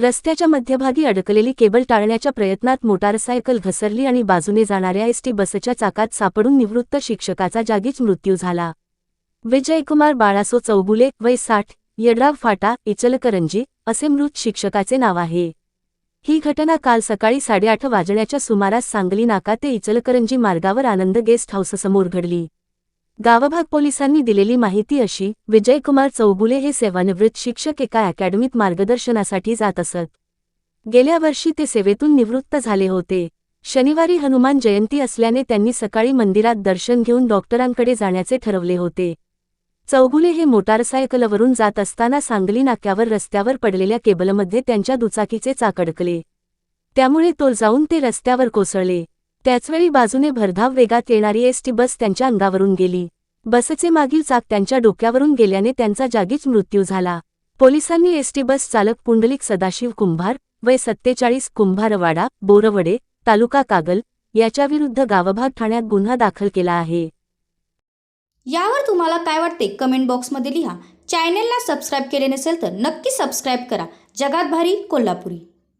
रस्त्याच्या मध्यभागी अडकलेली केबल टाळण्याच्या प्रयत्नात मोटारसायकल घसरली आणि बाजूने जाणाऱ्या एसटी बसच्या चाकात सापडून निवृत्त शिक्षकाचा जागीच मृत्यू झाला. विजयकुमार बाळासो चौगुले वय साठ येडराव फाटा इचलकरंजी असे मृत शिक्षकाचे नाव आहे. ही घटना काल सकाळी साडेआठ वाजण्याच्या सुमारास सांगली नाका ते इचलकरंजी मार्गावर आनंद गेस्ट हाऊससमोर घडली. गावभाग पोलिसांनी दिलेली माहिती अशी विजयकुमार चौगुले हे सेवानिवृत्त शिक्षक एका अकॅडमीत मार्गदर्शनासाठी जात असत. गेल्या वर्षी ते सेवेतून निवृत्त झाले होते. शनिवारी हनुमान जयंती असल्याने त्यांनी सकाळी मंदिरात दर्शन घेऊन डॉक्टरांकडे जाण्याचे ठरवले होते. चौगुले हे मोटारसायकलवरून जात असताना सांगली नाक्यावर रस्त्यावर पडलेल्या केबलमध्ये त्यांच्या दुचाकीचे चाक अडकले. त्यामुळे तोल जाऊन ते रस्त्यावर कोसळले. त्याचवेळी बाजूने भरधाव वेगात येणारी एसटी बस त्यांच्या अंगावरून गेली. बसचे मागील चाक त्यांच्या डोक्यावरून गेल्याने त्यांचा जागीच मृत्यू झाला. पोलिसांनी एसटी बस चालक पुंडलिक सदाशिव कुंभार वय सत्तेचाळीस कुंभारवाडा बोरवडे तालुका कागल याच्याविरुद्ध गावभाग ठाण्यात गुन्हा दाखल केला आहे. यावर तुम्हाला काय वाटते कमेंट बॉक्समध्ये लिहा. चॅनेलला सबस्क्राईब केले नसेल तर नक्की सबस्क्राईब करा. जगात भारी कोल्हापुरी.